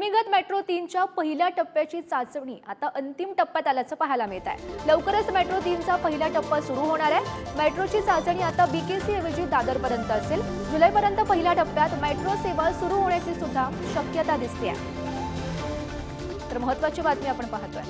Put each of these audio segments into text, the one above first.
भूमिगत मेट्रो तीनच्या पहिल्या टप्प्याची चाचणी. आता अंतिम टप्प्यात आल्याचं पाहायला मिळत आहे. लवकरच मेट्रो तीनचा पहिला टप्पा सुरू होणार आहे. मेट्रोची चाचणी आता बीकेसी ऐवजी दादरपर्यंत असेल. जुलैपर्यंत पहिल्या टप्प्यात मेट्रो सेवा सुरू होण्याची सुद्धा शक्यता दिसते आहे तर महत्वाची बातमी आपण पाहतोय.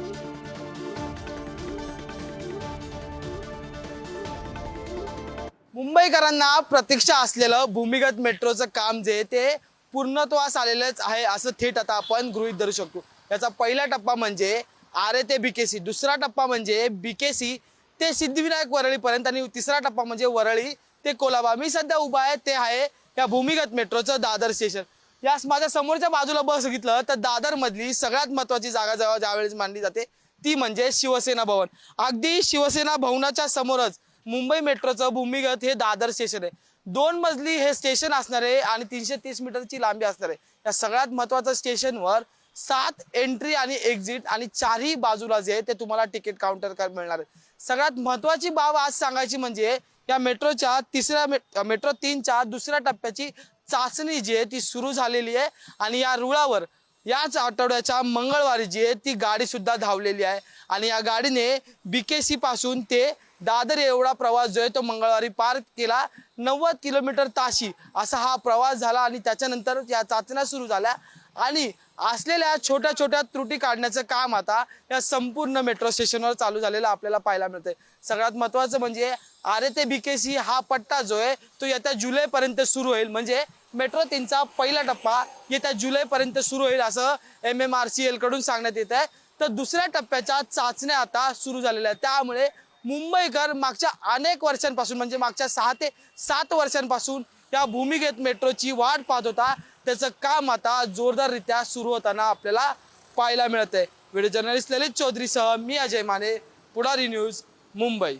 मुंबईकरांना प्रतीक्षा असलेलं भूमिगत मेट्रोचं काम जे ते पूर्णत्वास आलेलंच आहे असं थेट आता आपण गृहीत धरू शकतो. याचा पहिला टप्पा म्हणजे आरे ते बीकेसी दुसरा टप्पा म्हणजे बीकेसी ते सिद्धिविनायक वरळीपर्यंत आणि तिसरा टप्पा म्हणजे वरळी ते कोलाबा. मी सध्या उभा आहे ते आहे या भूमिगत मेट्रोचं दादर स्टेशन. यास माझ्या समोरच्या बाजूला बस तर दादरमधली सगळ्यात महत्वाची जागा जेव्हा ज्यावेळेस मानली जाते ती म्हणजे शिवसेना भवन. अगदी शिवसेना भवनाच्या समोरच मुंबई मेट्रोचं भूमिगत हे दादर स्टेशन आहे. दोन मजली हे स्टेशन असणार आहे आणि तीनशे तीस मीटरची लांबी असणार आहे. या सगळ्यात महत्वाचं स्टेशनवर सात एंट्री आणि एक्झिट आणि चारही बाजूला जे आहे ते तुम्हाला तिकीट काउंटर कर मिळणार आहे. सगळ्यात महत्वाची बाब आज सांगायची म्हणजे या मेट्रोच्या तिसऱ्या मे- मेट्रो तीनच्या दुसऱ्या टप्प्याची चाचणी जी आहे ती सुरू झालेली आहे. आणि या रुळावर याच आठवड्याच्या मंगळवारी जी आहे ती गाडी सुद्धा धावलेली आहे. आणि या गाडीने बीकेसी पासून ते दादर एवढा प्रवास जो आहे तो मंगळवारी पार केला. नव्वद किलोमीटर ताशी असा हा प्रवास झाला आणि त्याच्यानंतर या चाचण्या सुरू झाल्या. आणि असलेल्या छोट्या छोट्या त्रुटी काढण्याचं काम आता या संपूर्ण मेट्रो स्टेशनवर चालू झालेलं आपल्याला पाहायला मिळतंय. सगळ्यात महत्वाचं म्हणजे आरे ते बीकेसी हा पट्टा जो आहे तो येत्या जुलैपर्यंत सुरू होईल. म्हणजे मेट्रो तीनचा पहिला टप्पा येत्या जुलैपर्यंत सुरू होईल असं एम एम आर सी एलकडून सांगण्यात येत आहे. तर दुसऱ्या टप्प्याच्या चाचण्या आता सुरू झालेल्या आहेत. त्यामुळे मुंबईकर मागच्या अनेक वर्षांपासून म्हणजे मागच्या सहा ते सात वर्षांपासून या भूमिगत मेट्रोची वाट पाहत होता. त्याचं काम आता जोरदाररित्या सुरू होताना आपल्याला पाहायला मिळत आहे व्हिडिओ जर्नलिस्ट ललित चौधरीसह मी अजय माने पुढारी न्यूज मुंबई.